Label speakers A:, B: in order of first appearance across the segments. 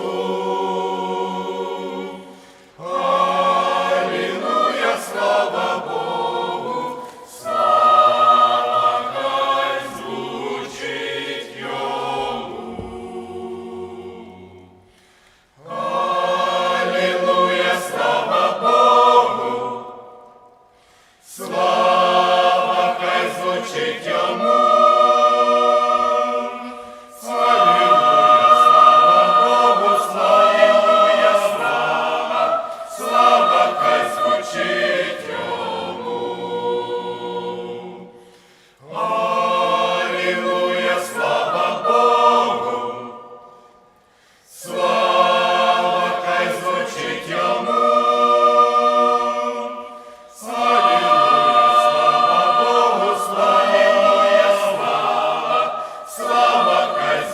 A: soul.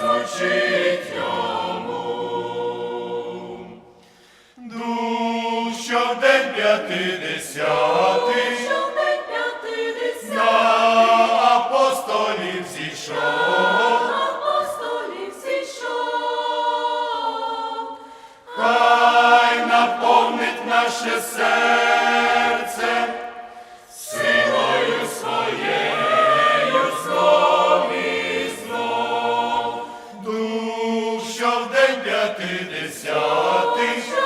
A: звучить йому. Душа в день п'ятидесятий, на апостолів зійшов, хай наповнить наше серце. п'ятидесятий.